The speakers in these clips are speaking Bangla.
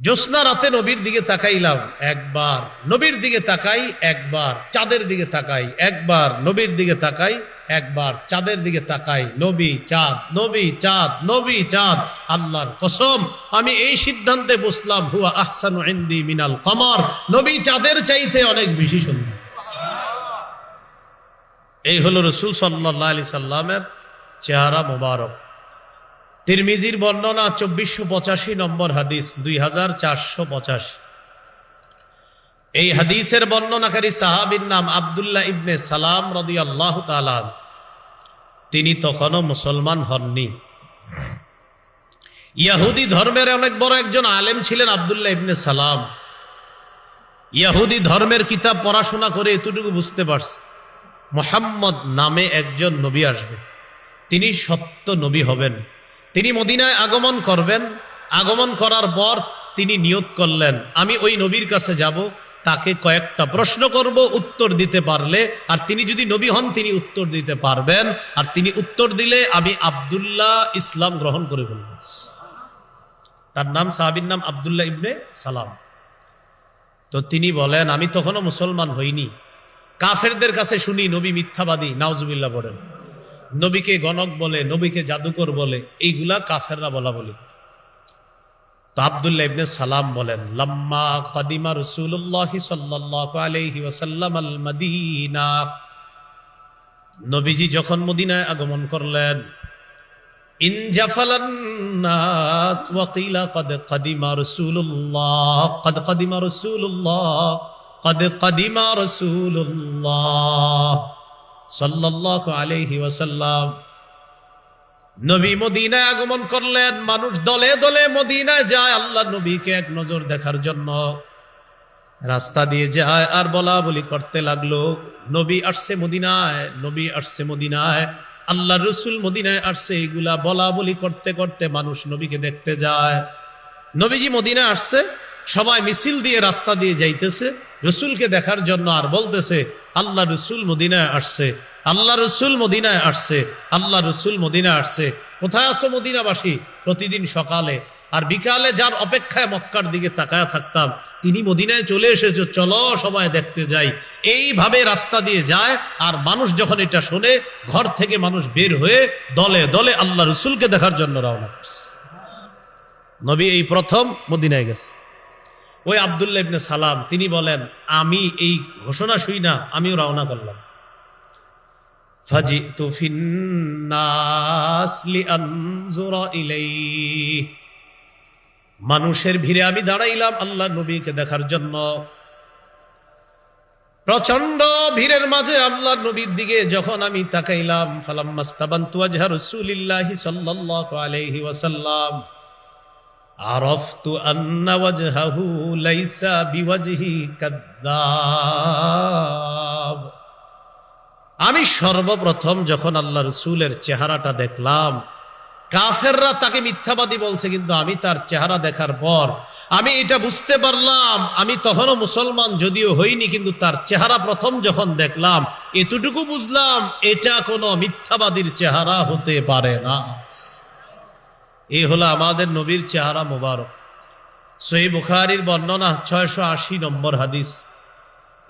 জ্যোৎস্না রাতে নবীর দিকে তাকাইলাম একবার। নবীর দিকে তাকাই একবার, চাঁদের দিকে তাকাই একবার। নবীর দিকে তাকাই একবার, চাঁদের দিকে তাকাই। নবী চাঁদ নবী চাঁদ নবী চাঁদ। আল্লাহর কসম, আমি এই সিদ্ধান্তে বসলাম, হুয়া আহসানু ইন্দি মিনাল কমর। নবী চাঁদের চাইতে অনেক বেশি সুন্দর। এই হলো রসুল সাল্লাহ আলি সাল্লামের চেহারা মোবারক। তিরমিজির বর্ণনা চব্বিশশো পঁচাশি নম্বর হাদিস, দুই হাজার চারশো পঁচাশি। এই হাদিসের বর্ণনাকারী সাহাবির নাম আবদুল্লাহ ইবনে সালাম রদি আল্লাহ তালাম তিনি তখনও মুসলমান হননি। ইয়াহুদি ধর্মের অনেক বড় একজন আলেম ছিলেন আবদুল্লাহ ইবনে সালাম। ইয়াহুদি ধর্মের কিতাব পড়াশোনা করে এতটুকু বুঝতে পারছে, মোহাম্মদ নামে একজন নবী আসবে। তিনি সত্য নবী হবেন। তিনি মদিনায় আগমন করবেন। আগমন করার পর তিনি নিয়ত করলেন। আমি ওই নবীর কাছে যাব, তাকে কয়েকটা প্রশ্ন করব, উত্তর দিতে পারলে। আর তিনি যদি নবী হন, তিনি উত্তর দিতে পারবেন। আর তিনি উত্তর দিলে আমি আবদুল্লাহ ইসলাম গ্রহণ করে ফেলব। তার নাম সাহাবির নাম আবদুল্লাহ ইবনে সালাম। তো তিনি বলেন, আমি তখনও মুসলমান হইনি। কাফেরদের কাছে শুনি নবী মিথ্যাবাদী নাওজুবিল্লাহ পড়েন। নবীকে গণক বলে, নবীকে জাদুকর বলে, এইগুলা কাফেররা বলা বলি। তো আবদুল্লাহ ইবনে সালাম বলেন, লাম্মা কদিমা রসুল্লাহ সাল্লাল্লাহু নবীজি যখন মদিনায় আগমন করলেন ইনজাফালান নাস ওয়া কিলা কদ কদিমা রাসূলুল্লাহ, কদ কদিমা রাসূলুল্লাহ। সাল্লাহ আলহি নবী মদিনায় আগমন করলেন, মানুষ দলে দলে মদিনায় যায় আল্লাহ নবীকে এক নজর দেখার জন্য। রাস্তা দিয়ে যায় আর বলা বলি করতে লাগল, নবী আসছে মদিনায়, নবী আসছে মদিনায় আল্লাহ রসুল মদিনায় আসছে এইগুলা বলা বলি করতে করতে মানুষ নবীকে দেখতে যায়। নবীজি মদিনায় আসছে, সবাই মিছিল দিয়ে রাস্তা দিয়ে যাইতেছে, রসুলকে দেখার জন্য আর বলতেছে আল্লাহ রসুল মদিনায় আসছে, আল্লাহ রসুল মদিনায় আসছে, আল্লাহ রসুল মদিনায় আসছে। কোথায় আসো মদিনাবাসী? প্রতিদিন সকালে। আর বিকালে যার অপেক্ষায় মক্কার দিকে তাকায় থাকতাম, তিনি মদিনায় চলে এসেছে, চলো সবাই দেখতে যাই। এইভাবে রাস্তা দিয়ে যায়, আর মানুষ যখন এটা শোনে, ঘর থেকে মানুষ বের হয়ে দলে দলে আল্লাহ রসুলকে দেখার জন্য রওনা করছে। নবী এই প্রথম মদিনায় গেছে। ওই আবদুল্লাহ ইবনে সালাম, তিনি বলেন, আমি এই ঘোষণা শুই না, আমিও রওনা করলাম। মানুষের ভিড়ে আমি দাঁড়াইলাম আল্লাহ নবীকে দেখার জন্য। প্রচণ্ড ভিড়ের মাঝে আল্লাহ নবীর দিকে যখন আমি তাকাইলাম ফালাম মাস্তাবান্তু আজহা রসুলিল্লাহি সাল্লাল্লাহু আলাইহি ওয়াসাল্লাম আরফতু ওয়াজহাহু লাইসা বিওয়াজহি কাদ্দাব। আমি সর্বপ্রথম যখন আল্লাহ রসুলের চেহারাটা দেখলাম, কাফেররা তাকে মিথ্যাবাদী বলছে, কিন্তু আমি তার চেহারা দেখার পর আমি এটা বুঝতে পারলাম, আমি তখনও মুসলমান যদিও হইনি, কিন্তু তার চেহারা প্রথম যখন দেখলাম, এতটুকু বুঝলাম এটা কোনো মিথ্যাবাদীর চেহারা হতে পারে না। এই হলো আমাদের নবীর চেহারা মোবারক। সহি বুখারির বর্ণনা ছয়শো আশি নম্বর হাদিস।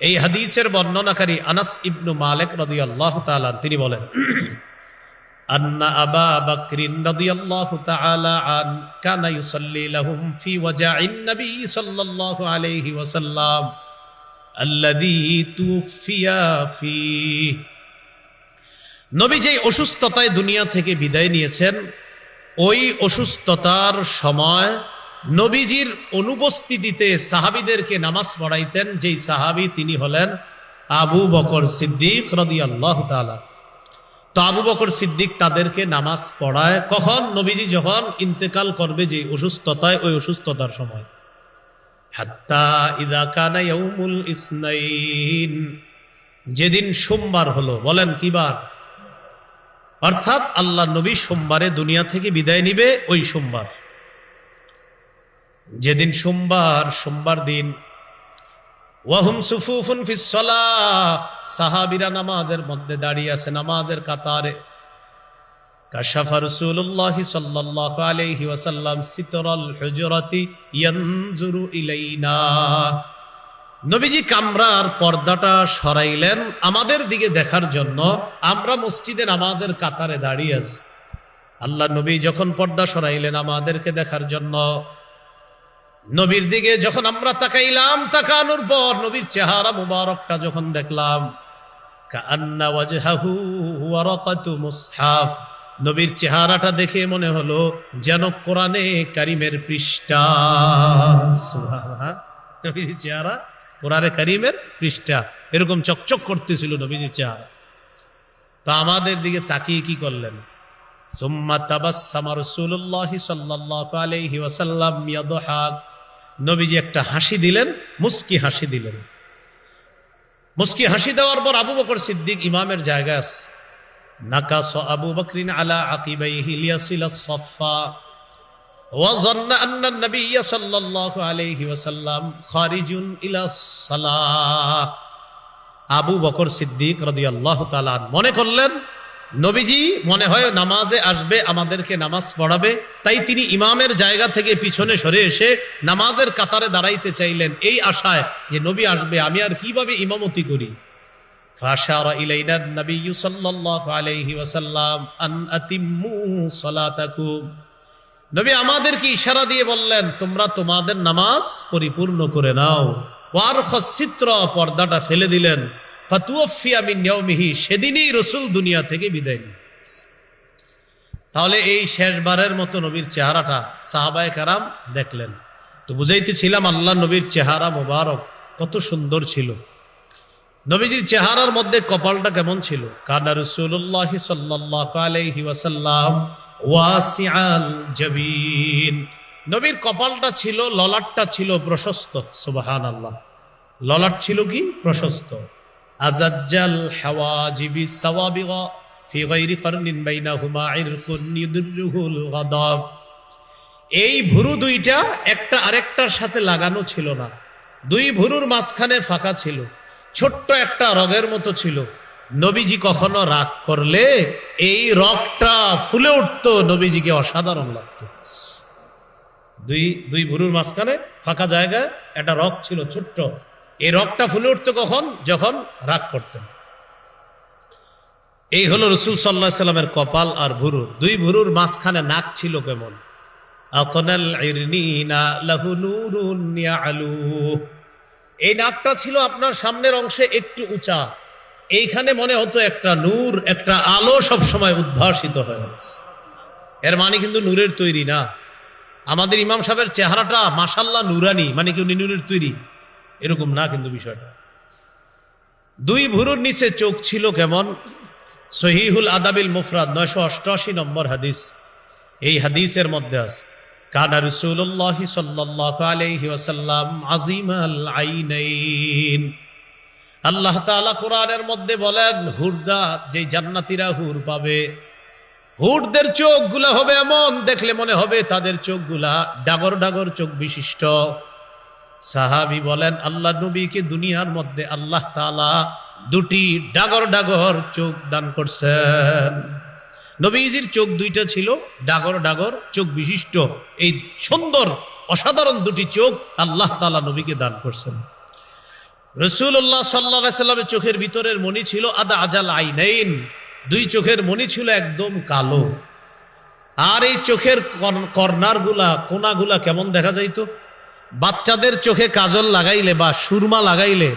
এই হাদিসের বর্ণনাকারী আনাস ইবনু মালেক রদি আল্লাহ তালান তিনি বলেন, আন্না আবা বকরিন রাদিয়াল্লাহু তাআলা আন কানা ইউসাল্লি লাহুম ফি ওয়াজাইন নবী সাল্লাল্লাহু আলাইহি ওয়াসাল্লাম আল্লাযী তুফিয়া ফি নবী যে অসুস্থতায় দুনিয়া থেকে বিদায় নিয়েছেন ওই অসুস্থতার সময় নবীজির অনুপস্থিতিতে সাহাবিদেরকে নামাজ পড়াইতেন, যেই সাহাবি তিনি হলেন আবু বকর সিদ্দিক রদি আল্লাহ তো আবু বকর সিদ্দিক তাদেরকে নামাজ পড়ায়। কখন? নবীজি যখন ইন্তেকাল করবে যে অসুস্থতায়, ওই অসুস্থতার সময়। যেদিন সোমবার হলো, বলেন কি বার অর্থাৎ আল্লাহ নবী সোমবারে দুনিয়া থেকে বিদায় নিবে ওই সোমবার। যেদিন সোমবার সোমবার দিন, ওয়াহুম সুফুফুন ফিসলাহ সাহাবিরা নামাজের মধ্যে দাঁড়িয়ে আছে, নামাজের কাতারে। কাশাফা ইলাইনা। নবীজি কামরার পর্দাটা সরাইলেন আমাদের দিকে দেখার জন্য। আমরা মসজিদে নামাজের কাতারে দাঁড়িয়ে আছি। আল্লাহ নবী যখন পর্দা সরাইলেন আমাদেরকে দেখার জন্য। নবীর দিকে যখন আমরা তাকাইলাম, তাকানোর পর নবীর চেহারা মুবারকটা যখন দেখলাম নবীর চেহারাটা দেখে মনে হলো যেন কোরআনে কারিমের পৃষ্ঠা। চেহারা কোরআনে কারিমের পৃষ্ঠা। এরকম চকচক করতেছিল নবীজির চেহারা। তা আমাদের দিকে তাকিয়ে কি করলেন? নবীজি একটা হাসি দিলেন, মুস্কি হাসি দিলেন। মুস্কি হাসি দেওয়ার পর আবু বকর সিদ্দিক ইমামের জায়গা নাকাস আবু বকরিন আলা আকিবাইহি লিয়াসিলা সাফা وظن أن النبي صلى الله عليه وسلم خارج إلى الصلاة আবু বকর সিদ্দিক রাদিয়াল্লাহু তাআলা আনহু মনে করলেন নবীজি মনে হয় নামাজে আসবে আমাদেরকে নামাজ পড়াবে তাই তিনি ইমামের জায়গা থেকে পিছনে সরে এসে নামাজের কাতারে দাঁড়াইতে চাইলেন এই আশায় যে নবী আসবে আমি আর কিভাবে ইমামতি করি ফাশারা ইলাইনা নবী সাল্লাল্লাহু আলাইহি ওয়াসাল্লাম আন আতিম্মু সালাতাকুম নবী আমাদেরকে ইশারা দিয়ে বললেন, তোমরা তোমাদের নামাজ পরিপূর্ণ করে নাও। চিত্র পর্দাটা ফেলে দিলেন। সেদিনই রসুল দুনিয়া থেকে বিদায় তাহলে এই শেষবারের মতো নবীর চেহারাটা সাহাবায়ে কারাম দেখলেন। তো বুঝাইতেছিলাম আল্লাহ নবীর চেহারা মোবারক, কত সুন্দর ছিল। নবীজির চেহারার মধ্যে কপালটা কেমন ছিল? কানা রসুল্লাহ আলাইহি ওয়াসাল্লাম ওয়াসিআল জাবিন। নবীর কপালটা ছিল, ললাটটা ছিল প্রশস্ত সুবাহান আল্লাহ ললাট ছিল কি? প্রশস্ত। আজাজ্জাল হাওয়াজিবি সাওয়াবিগা ফি এই ভুরু দুইটা একটা আরেকটার সাথে লাগানো ছিল না। দুই ভুরুর মাঝখানে ফাঁকা ছিল। ছোট্ট একটা রগের মতো ছিল। নবীজি কখনো রাগ করলে এই রগটা ফুলে উঠতো, নবীজিকে অসাধারণ লাগতো। দুই দুই ভুরুর মাঝখানে ফাঁকা জায়গায় একটা রগ ছিল ছোট্ট। এই রগটা ফুলে উঠতো কখন? যখন রাগ করতেন। এই হলো রসুল সাল্লাহ সাল্লামের কপাল আর ভুরু। দুই ভুরুর মাঝখানে নাক ছিল কেমন? এই নাকটা ছিল আপনার সামনের অংশে একটু উঁচা। এইখানে মনে হতো একটা নূর, একটা আলো সব সময় উদ্ভাসিত হয়ে আছে এর মানে কিন্তু নূরের তৈরি না। আমাদের ইমাম সাহেবের চেহারাটা মাসাল্লাহ নুরানি মানে কি উনি নূরের তৈরি? এরকম না কিন্তু বিষয়টা। দুই ভুরুর নিচে চোখ ছিল কেমন? সহিহুল আদাবিল মুফরাদ, নয়শো অষ্টআশি নম্বর হাদিস। এই হাদিসের মধ্যে আছে, কানা রসুল্লাহ সাল্লাহ আলাইহি ওয়াসাল্লাম আজিম আল আইনাইন। আল্লাহ তাআলা কোরআনের মধ্যে বলেন, হুরদা যে জান্নাতীরা হুর পাবে, হুরদের চোখগুলা হবে এমন, দেখলে মনে হবে তাদের চোখগুলা ডাগর ডাগর চোখ বিশিষ্ট। সাহাবি বলেন, আল্লাহ নবীকে দুনিয়ার মধ্যে আল্লাহ তাআলা দুটি ডাগর ডাগর চোখ দান করছেন। নবীজির চোখ দুইটা ছিল, ডাগর ডাগর চোখ বিশিষ্ট। এই সুন্দর, অসাধারণ দুটি চোখ আল্লাহ তালা নবীকে দান করছেন। রসুল্লাহ সাল্লা সাল্লামের চোখের ভিতরের মনি ছিল আদা আজাল আইনাইন। দুই চোখের মনি ছিল একদম কালো। আর এই চোখের কর্নারগুলা কোনাগুলা কেমন দেখা যাইতো? বাচ্চাদের চোখে কাজল লাগাইলে বা সুরমা লাগাইলে,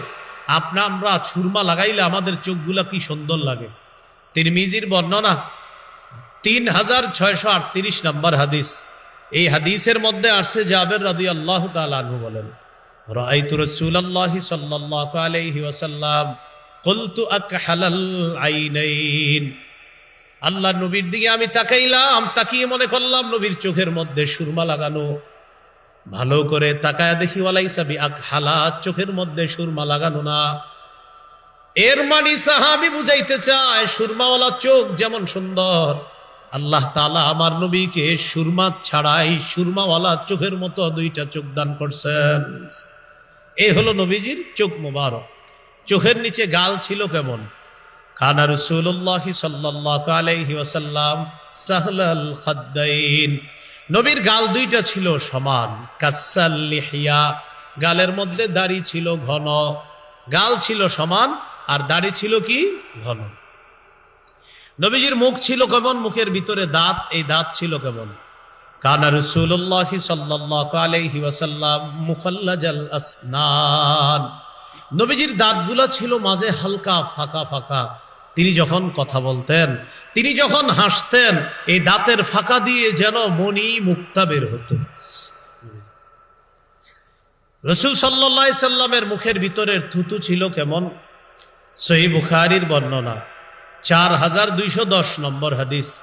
আপনা আমরা সুরমা লাগাইলে আমাদের চোখগুলা কি সুন্দর লাগে। তিনি মিজির বর্ণনা, তিন হাজার ছয়শো আটত্রিশ নম্বর হাদিস। এই হাদিসের মধ্যে আসছে জাবের রাদি আল্লাহ তালু বলেন রাইতু রসুল্লাহ সাল্লাহ আলাইহি ওয়াসাল্লাম, কলতু আকহালাল আইনাইন। আল্লাহ নবীর দিকে আমি তাকাইলাম, তাকিয়ে মনে করলাম নবীর চোখের মধ্যে সুরমা লাগানো। ভালো করে তাকায়া দেখি ওয়ালাই সাবি আক হালাত চোখের মধ্যে সুরমা লাগানো না। এর মানি সাহাবি বুঝাইতে চায়, সুরমাওয়ালা চোখ যেমন সুন্দর, আল্লাহ তালা আমার নবীকে সুরমা ছাড়াই সুরমাওয়ালা চোখের মতো দুইটা চোখ দান করছেন। এই হলো নবীজির চোখ মোবারক। চোখের নিচে গাল ছিল কেমন? কানা রসুল্লাহ সাল্লাহ আলাইহি ওয়াসাল্লাম সাহলাল খাদ্দাইন। নবীর গাল দুইটা ছিল সমান। কাসাল লিহিয়া, গালের মধ্যে দাড়ি ছিল ঘন। গাল ছিল সমান আর দাড়ি ছিল কি? ঘন। নবীজির মুখ ছিল কেমন? মুখের ভিতরে দাঁত, এই দাঁত ছিল কেমন? কানা রসুল্লাহ সাল্লাহ আলাইহি ওয়াসাল্লাম মুফাল্লাজাল আসনান। নবীজির দাঁতগুলো ছিল মাঝে হালকা, ফাঁকা ফাঁকা। তিনি যখন কথা বলতেন, তিনি যখন হাসতেন, এই দাঁতের ফাঁকা দিয়ে যেন মনি মুক্তা বের হতো। রসুল সাল্লাহ সাল্লামের মুখের ভিতরের থুতু ছিল কেমন? সহি বুখারির বর্ণনা। চার হাজার দুইশো দশ নম্বর হাদিস।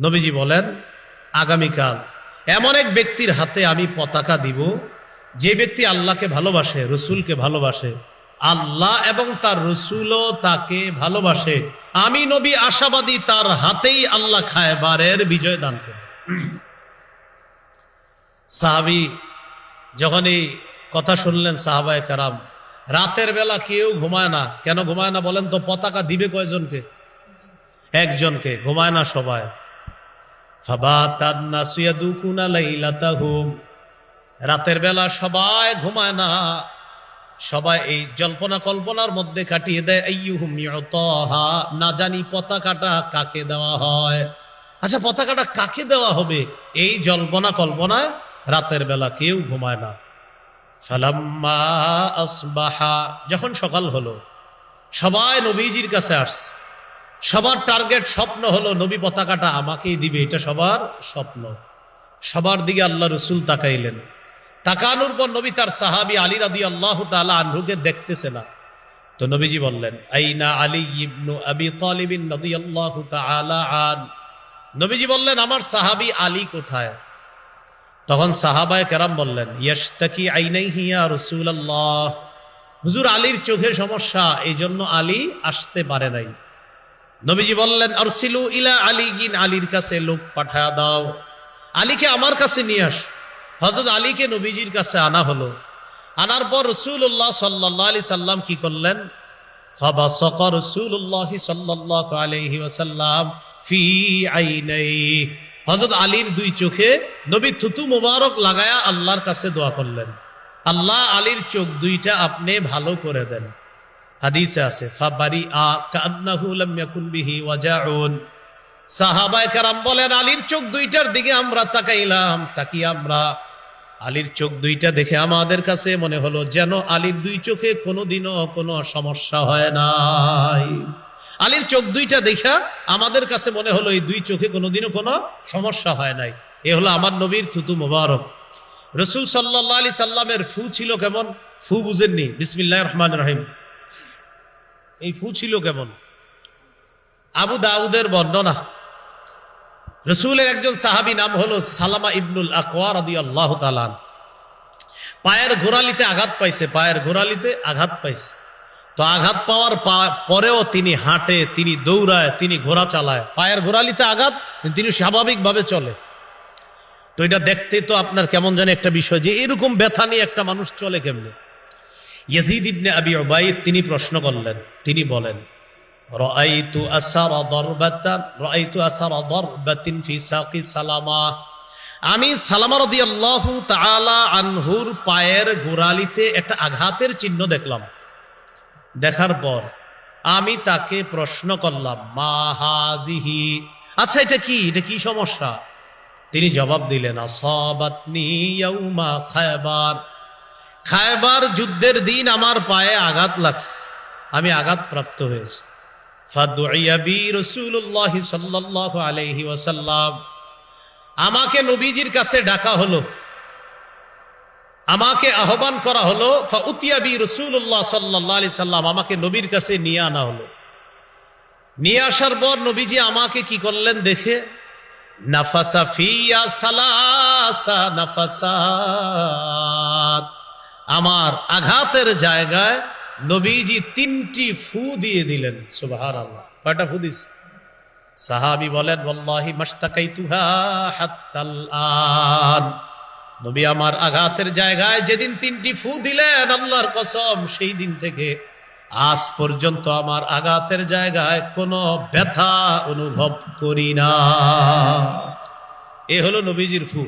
নবীজি বলেন, আগামীকাল এমন এক ব্যক্তির হাতে আমি পতাকা দিব, যে ব্যক্তি আল্লাহকে ভালোবাসে, রসুলকে ভালোবাসে, আল্লাহ এবং তার রসুলও তাকে ভালোবাসে। আমি নবী আশাবাদী তার হাতেই আল্লাহ খায়বারের বিজয় দান করে সাহাবি যখন এই কথা শুনলেন সাহাবায় কারাম, রাতের বেলা কেউ ঘুমায় না। কেন ঘুমায় না বলেন তো? পতাকা দিবে কয়জনকে? একজনকে। ঘুমায় না সবাই। রাতের বেলা সবাই ঘুমায় না। সবাই এই জল্পনা কল্পনার মধ্যে কাটিয়ে দেয় না জানি পতাকাটা কাকে দেওয়া হয়। আচ্ছা পতাকাটা কাকে দেওয়া হবে? এই জল্পনা কল্পনায় রাতের বেলা কেউ ঘুমায় না। ফালাম্মা আসবাহা। যখন সকাল হলো, সবাই নবীজির কাছে আসছে। সবার টার্গেট স্বপ্ন হলো নবী পতাকাটা আমাকেই দিবে, এটা সবার স্বপ্ন। সবার দিকে আল্লাহ রসুল তাকাইলেন। তাকানোর পর নবী তার সাহাবি আলী রাদি আল্লাহ তালা আনহুকে দেখতেছে না। তো নবীজি বললেন, আইনা আলী ইবনু আবি তালিবিন নদী আল্লাহ আন। নবীজি বললেন, আমার সাহাবি আলী কোথায়? তখন সাহাবায় কেরাম বললেন ইয়াস্তাকি আইনাই হিয়া রসুল আল্লাহ হুজুর আলীর চোখে সমস্যা এই জন্য আলী আসতে পারে নাই। নবীজি বললেন অরসিলু ইলা আলী গিন আলীর কাছে লোক পাঠায় দাও। আলীকে আমার কাছে নিয়ে আস। হজরত আলীকে নবীজির কাছে আনা হলো। আনার পর রসুল্লাহ সাল্লাহ আলি সাল্লাম কি করলেন? ফাবাসক রসুল্লাহ সাল্লাহ আলহি ফি আইনাই হজরত আলীর দুই চোখে নবী থুতু মুবারক লাগায়া আল্লাহর কাছে দোয়া করলেন। আল্লাহ আলীর চোখ দুইটা আপনি ভালো করে দেন। হাদিসে আছে ফাবারি আ কান্নাহু লাম ইয়াকুন বিহি ওয়াজাউন। কেরাম বলেন, আলীর চোখ দুইটার দিকে আমরা তাকাইলাম তাকি আমরা আলীর চোখ দুইটা দেখে আমাদের কাছে মনে হলো যেন আলীর দুই চোখে কোনোদিনও কোনো সমস্যা হয় নাই। আলীর চোখ দুইটা দেখা আমাদের কাছে মনে হলো এই দুই চোখে কোনোদিনও কোনো সমস্যা হয় নাই। এ হলো আমার নবীর থুতু মোবারক। রসুল সাল্লাহ আলি সাল্লামের ফু ছিল কেমন? ফু বুঝেননি। বিসমিল্লাহ রহমান রহিম। এই ফু ছিল কেমন? আবু দাউদের বর্ণনা। রসুলের একজন সাহাবি নাম হলো সালামা ইবনুল আকওয়ার আদি আল্লাহ তালান পায়ের গোড়ালিতে আঘাত পাইছে, পায়ের গোড়ালিতে আঘাত পাইছে। তো আঘাত পাওয়ার পরেও তিনি হাঁটে, তিনি দৌড়ায়, তিনি ঘোড়া চালায়। পায়ের গোড়ালিতে আঘাত, তিনি স্বাভাবিকভাবে চলে। তো এটা দেখতে তো আপনার কেমন জানে একটা বিষয় যে এরকম ব্যথা নিয়ে একটা মানুষ চলে কেমনে? ইয়াজিদ ইবনে আবি ওবাইদ তিনি প্রশ্ন করলেন, তিনি বলেন, রাআইতু আসারা দরবাতান রাআইতু আসারা দরবাতিন ফি সাকি সালামা। আমি সালামা রাদিয়াল্লাহু তাআলা আনহুর পায়ের গোড়ালিতে একটা আঘাতের চিহ্ন দেখলাম। দেখার পর আমি তাকে প্রশ্ন করলাম, মা হাজিহি? আচ্ছা এটা কি? এটা কি সমস্যা? তিনি জবাব দিলেন, আসাবাতনি ইয়াউমা খায়বার। খায়বার যুদ্ধের দিন আমার পায়ে আঘাত লাগছে। আমি আঘাত প্রাপ্ত হয়েছি রসুল্লাহ সাল্লাহ আলহি ওয়াসাল্লাম। আমাকে নবীজির কাছে ডাকা হলো। আমাকে আহ্বান করা হলো ফাউতিয়াবি রসুল্লাহ সাল্লাহ আলি সাল্লাম, আমাকে নবীর কাছে নিয়ে আনা হলো। নিয়ে আসার পর নবীজি আমাকে কি করলেন দেখে? নাফাসা ফিয়া সালাসা, নাফাসাত। আমার আঘাতের জায়গায় নবীজি তিনটি ফু দিয়ে দিলেন সুবাহার আল্লাহ কয়টা ফু দিস সাহাবি বলেন বল্লাহি নবী আমার আঘাতের জায়গায় যেদিন তিনটি ফু দিলেন, আল্লাহর কসম, সেই দিন থেকে আজ পর্যন্ত আমার আঘাতের জায়গায় কোনো ব্যথা অনুভব করি না। এ হলো নবীজির ফু।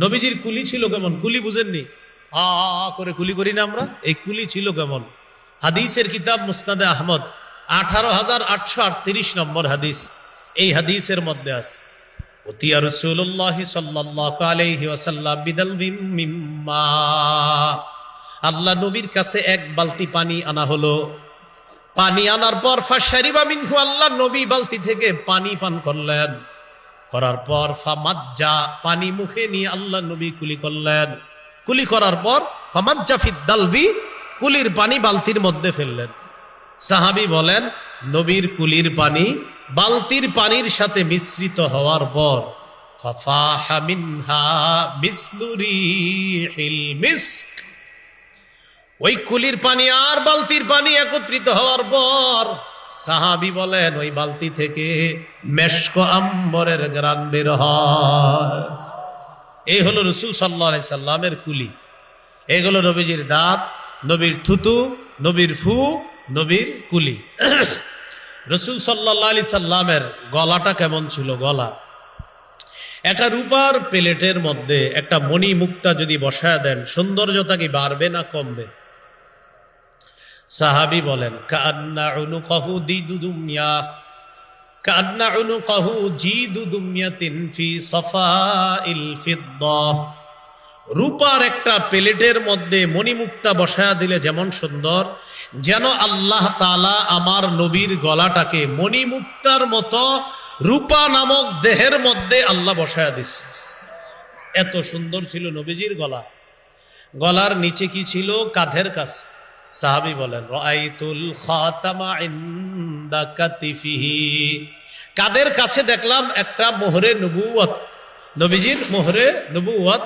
নবীজির কুলি ছিল কেমন? কুলি বুঝেননি? আ করে কুলি করি না আমরা? এই কুলি ছিল কেমন? হাদিসের কিতাব মুস্তাদে আহমদ, আঠারো হাজার আটশো আটত্রিশ নম্বর হাদিস। এই হাদিসের মধ্যে আছে অতিয়া রসুল্লাহ সাল্লাহ আলহি ওয়াসাল্লাম বিদাল মিম্মা। আল্লাহ নবীর কাছে এক বালতি পানি আনা হলো। পানি আনার পর, ফাশারিবা মিনহু, আল্লাহ নবী বালতি থেকে পানি পান করলেন। করার পর, ফামাজ্জা, পানি মুখে নিয়ে আল্লাহ নবী কুলি করলেন। কুলি করার পর, ফামাজ্জা ফিদ্দালভি কুলির পানি বালতির মধ্যে ফেললেন। সাহাবি বলেন, নবীর কুলির পানি বালতির পানির সাথে মিশ্রিত হওয়ার পর ওই কুলির পানি আর বালতির পানি একত্রিত হওয়ার পর, সাহাবি বলেন, ওই বালতি থেকে মেশক আম্বরের গ্রান বের হয়। এই হলো রসুল সাল্লাহ সাল্লামের কুলি। এগুলো নবীজির দাঁত, নবীর থুতু, নবীর ফু, নবীর কুলি। রসুল সাল্লাহ আলি সাল্লামের গলাটা কেমন ছিল গলা? একটা রূপার প্লেটের মধ্যে একটা মণি মুক্তা যদি বসায় দেন সৌন্দর্যতা কি বাড়বে না কমবে? সাহাবি বলেন, কান্না উনুকাহু দিদুদুমিয়া ফি রূপার একটা প্লেটের মধ্যে মণিমুক্তা বসায়া দিলে যেমন সুন্দর, যেন আল্লাহ তালা আমার নবীর গলাটাকে মণিমুক্তার মতো রূপা নামক দেহের মধ্যে আল্লাহ বসায়া দিছে। এত সুন্দর ছিল নবীজির গলা। গলার নিচে কি ছিল? কাঁধের কাছে। সাহাবি বলেন রাইতুল খাতামা ইনদা কাতিফিহি। কাদের কাছে দেখলাম একটা মোহরে নবুয়ত নবীজির মোহরে নবুয়ত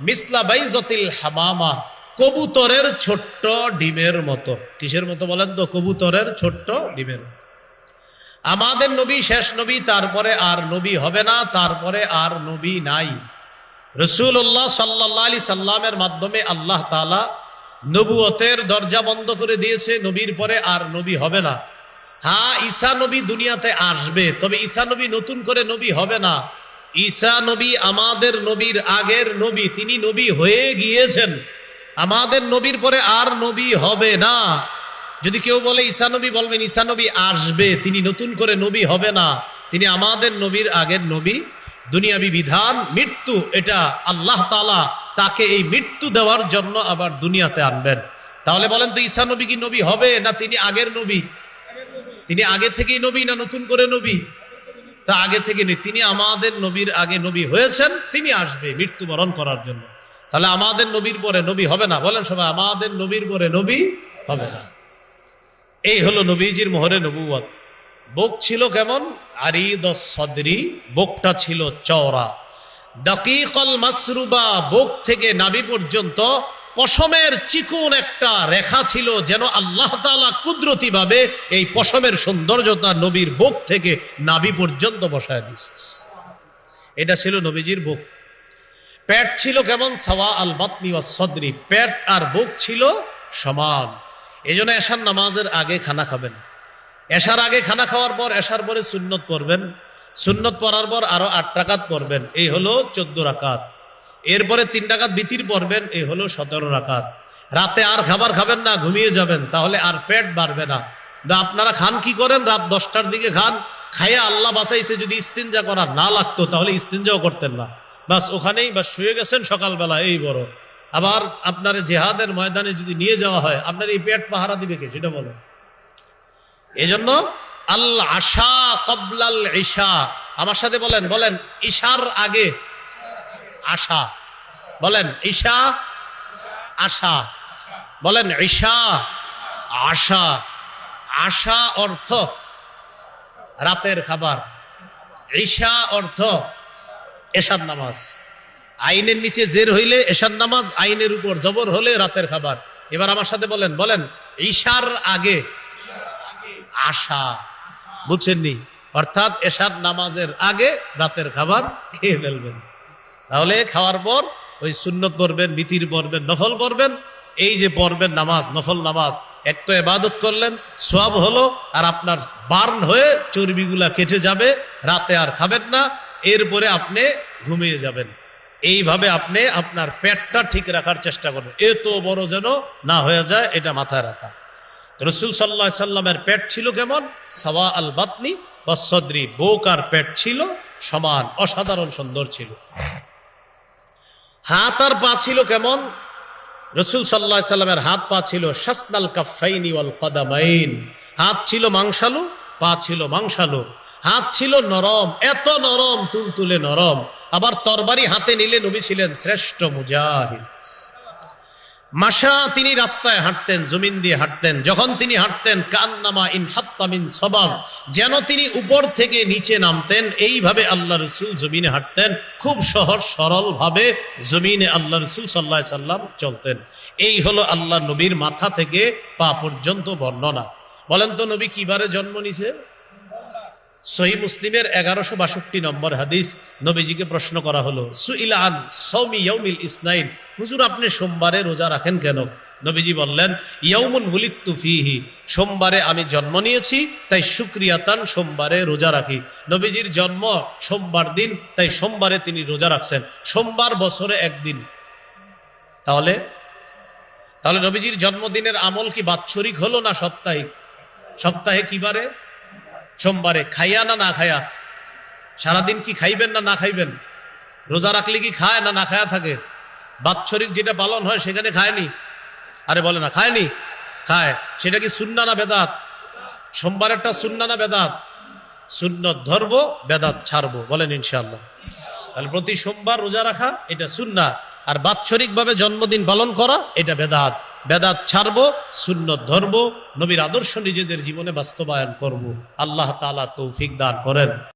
মিসলা বাইজতিল হামামা কবুতরের ছোট্ট ডিমের মতো। কিসের মতো বলেন তো? কবুতরের ছোট্ট ডিমের আমাদের নবী শেষ নবী, তারপরে আর নবী হবে না, তারপরে আর নবী নাই। রসুল্লাহ সাল্লাহ আলি সাল্লামের মাধ্যমে আল্লাহ তালা নবুয়তের দরজা বন্ধ করে দিয়েছে নবীর পরে আর নবী হবে না। হ্যাঁ ঈসা নবী দুনিয়াতে আসবে, তবে ঈসা নবী নতুন করে নবী হবে না। ঈসা নবী আমাদের নবীর আগের নবী, তিনি নবী হয়ে গিয়েছেন। আমাদের নবীর পরে আর নবী হবে না। যদি কেউ বলে ঈসা নবী বলবেন, ঈসা নবী আসবে, তিনি নতুন করে নবী হবে না। তিনি আমাদের নবীর আগের নবী। দুনিয়াবি বিধান, মৃত্যু, এটা আল্লাহ তালা তাকে এই মৃত্যু দেওয়ার জন্য আবার দুনিয়াতে আনবেন। তাহলে বলেন তো, ঈসা নবী কি নবী হবে না তিনি আগের নবী? তিনি আগে থেকেই নবী না নতুন করে নবী? তা আগে থেকে নেই। তিনি আমাদের নবীর আগে নবী হয়েছেন, তিনি আসবে মৃত্যুবরণ করার জন্য। তাহলে আমাদের নবীর পরে নবী হবে না? বলেন সবাই, আমাদের নবীর পরে নবী হবে না। এই হলো নবীজির মোহরে নবুয়াত বুক ছিল কেমন? আরিদ সদরি বুকটা ছিল চওড়া। দাকিকল মাসরুবা, বুক থেকে নাবি পর্যন্ত পশমের চিকুন একটা রেখা ছিল যেন আল্লাহ তালা কুদরতি ভাবে এই পশমের সৌন্দর্যতা নবীর বুক থেকে নাবি পর্যন্ত বসায় দিয়েছে। এটা ছিল নবীজির বুক। প্যাট ছিল কেমন? সাওয়া আল বাতনি ওয়া সদরি। পেট আর বুক ছিল সমান। এই জন্য এশার নামাজের আগে খানা খাবেন। এশার আগে খানা খাওয়ার পর এশার পরে সুন্নত পড়বেন। সুন্নত পড়ার পর আরও আট টাকাত পড়বেন, এই হলো চোদ্দ রাকাত। এরপরে তিন টাকাত বিতির পড়বেন, এই হলো সতেরো রাকাত। রাতে আর খাবার খাবেন না, ঘুমিয়ে যাবেন, তাহলে আর পেট বাড়বে না। আপনারা খান কি করেন? রাত দশটার দিকে খান, খাইয়া আল্লাহ বাসাইছে যদি ইস্তিনজা করা না লাগতো, তাহলে ইস্তিনজাও করতেন না। বাস ওখানেই বাস শুয়ে গেছেন সকালবেলা, এই বড়। আবার আপনার জেহাদের ময়দানে যদি নিয়ে যাওয়া হয়, আপনার এই পেট পাহারা দিবে কে? সেটা বলেন এই আল্লাহ আশা কবলাল ঈশা। আমার সাথে বলেন বলেন, ঈশার আগে। আশা। বলেন, ঈশা, আশা। বলেন, ঈশা, আশা। আশা অর্থ রাতের খাবার। ঈশা অর্থ এশার নামাজ। আইনের নিচে জের হইলে এশার নামাজ, আইনের উপর জবর হলে রাতের খাবার। এবার আমার সাথে বলেন বলেন, ঈশার আগে। আশা। বুঝছেননি অর্থাৎ এশার নামাজের আগে রাতের খাবার খেয়ে ফেলবেন। তাহলে খাওয়ার পর ওই সুন্নত পড়বেন, মিতির পড়বেন, নফল পড়বেন। এই যে পড়বেন নামাজ, নফল নামাজ, এক তো এবাদত করলেন সব হলো আর আপনার বার্ন হয়ে চর্বিগুলা কেটে যাবে, রাতে আর খাবেন না, এরপরে আপনি ঘুমিয়ে যাবেন। এইভাবে আপনি আপনার পেটটা ঠিক রাখার চেষ্টা করবেন। এত বড় যেন না হয়ে যায়, এটা মাথায় রাখা। রসুল সাল্লাহ সাল্লামের পেট ছিল কেমন? সাওয়া আল বাতনি বা সদ্রি বৌকার পেট ছিল সমান, অসাধারণ সুন্দর ছিল। হাত আর পা ছিল কেমন? রসুল সাল্লাহ সাল্লামের হাত পা ছিল শাসনাল কাফাইনি ওয়াল কদামাইন। হাত ছিল মাংসালু, পা ছিল মাংসালু। হাত ছিল নরম, এত নরম, তুলতুলে নরম। আবার তরবারি হাতে নিলে নবী ছিলেন শ্রেষ্ঠ মুজাহিদ। মাসা, তিনি রাস্তায় হাঁটতেন, জমিন দিয়ে হাঁটতেন। যখন তিনি হাঁটতেন, কান্নামা ইন হাত্তামিন সবাব যেন তিনি উপর থেকে নিচে নামতেন। এইভাবে আল্লাহ রসুল জমিনে হাঁটতেন। খুব সহজ সরল ভাবে জমিনে আল্লাহ রসুল সাল্লাহ সাল্লাম চলতেন। এই হলো আল্লাহ নবীর মাথা থেকে পা পর্যন্ত বর্ণনা। বলেন তো নবী কিবারে জন্ম নিছে? সহি মুসলিমের এগারোশো বাষট্টি নম্বর হাদিস নবীজিকে প্রশ্ন করা হলো, সুইলা আন সৌমি ইয়ৌমিল ইসনাইন? হুজুর, আপনি সোমবারে রোজা রাখেন কেন? নবীজি বললেন ইয়ৌমুন হুলিত্তু ফিহি, সোমবারে আমি জন্ম নিয়েছি, তাই শুক্রিয়াতান সোমবারে রোজা রাখি। নবীজির জন্ম সোমবার দিন, তাই সোমবারে তিনি রোজা রাখছেন। সোমবার বছরে একদিন। তাহলে তাহলে নবীজির জন্মদিনের আমল কি বাৎসরিক হলো না সাপ্তাহিক? সপ্তাহে কিবারে সোমবারে খাইয়া না না খায়া? সারাদিন কি খাইবেন না না খাইবেন? রোজা রাখলে কি খায় না না খায়া থাকে? বাৎসরিক যেটা পালন হয় সেখানে খায়নি? আরে বলে না, খায়নি? খায়। সেটা কি সুন্না না বেদাত? সোমবারেরটা সুন্না না বেদাত? সুন্নত ধরবো, বেদাত ছাড়বো, বলেন ইনশাল্লাহ তাহলে প্রতি সোমবার রোজা রাখা, এটা সুন্না। আর বাৎসরিক ভাবে জন্মদিন পালন করা, এটা বেদাত। বেদাত ছাড়বো, সুন্নত ধরবো, নবীর আদর্শ নিজেদের জীবনে বাস্তবায়ন করব। আল্লাহ তালা তৌফিক দান করেন।